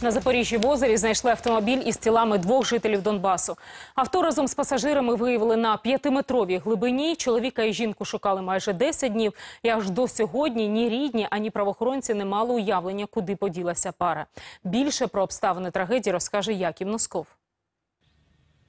На Запоріжжі в озері знайшли автомобіль із тілами двох жителів Донбасу. Авто разом з пасажирами виявили на п'ятиметровій глибині. Чоловіка і жінку шукали майже 10 днів. І аж до сьогодні ні рідні, ані правоохоронці не мали уявлення, куди поділася пара. Більше про обставини трагедії розкаже Яків Носков.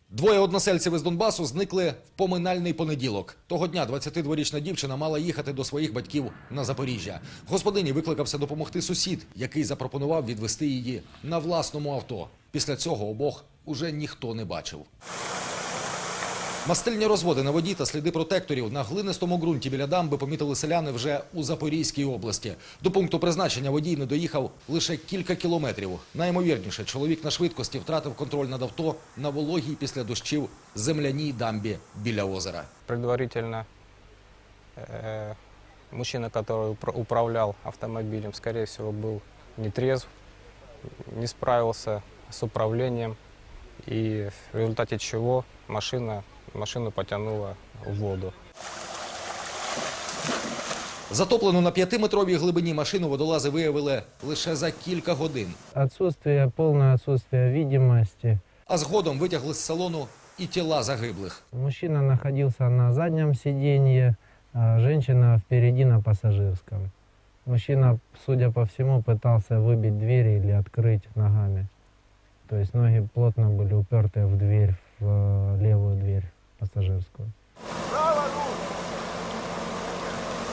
Двоє односельців із Донбасу зникли в поминальний понеділок. Того дня 22-річна дівчина мала їхати до своїх батьків на Запоріжжя. Господині викликався допомогти сусід, який запропонував відвести її на власному авто. Після цього обох уже ніхто не бачив. Мастильні розводи на воді та сліди протекторів на глинистому ґрунті біля дамби помітили селяни вже у Запорізькій області. До пункту призначення водій не доїхав лише кілька кілометрів. Найімовірніше, чоловік на швидкості втратив контроль над авто на вологій після дощів земляній дамбі біля озера. Предварительно э, мужчина, который упра- управлял автомобилем, скорее всего, был нетрезв, не справился с управлением, и в результате чего машина, машину потянула в воду. Затоплену на п'ятиметровій глибині машину водолази виявили лише за кілька годин. Отсутствие, полное отсутствие видимости. А згодом витягли з салону і тіла загиблих. Мужчина находился на заднем сиденье, а женщина впереди на пассажирском. Мужчина, судя по всему, пытался выбить двери или открыть ногами. То есть ноги плотно были уперты в дверь, в э, левую дверь пассажирскую.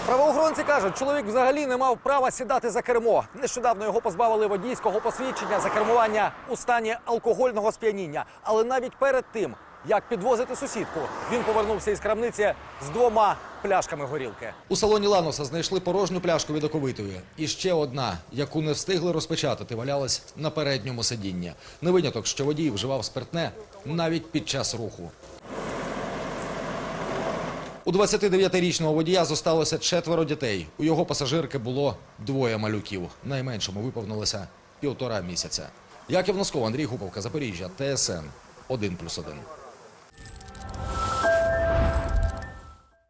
Правоохоронці кажуть, чоловік взагалі не мав права сідати за кермо. Нещодавно його позбавили водійського посвідчення за кермування у стані алкогольного сп'яніння. Але навіть перед тим, як підвозити сусідку, він повернувся із крамниці з двома пляшками горілки. У салоні Ланоса знайшли порожню пляшку від оковитої. І ще одна, яку не встигли розпечатати, валялась на передньому сидінні. Не виняток, що водій вживав спиртне навіть під час руху. У 29-річного водія зосталося четверо дітей. У його пасажирки було двоє малюків. Найменшому виповнилося півтора місяця. Яків Носков, Андрій Гуповка, Запоріжжя, ТСН 1+,1.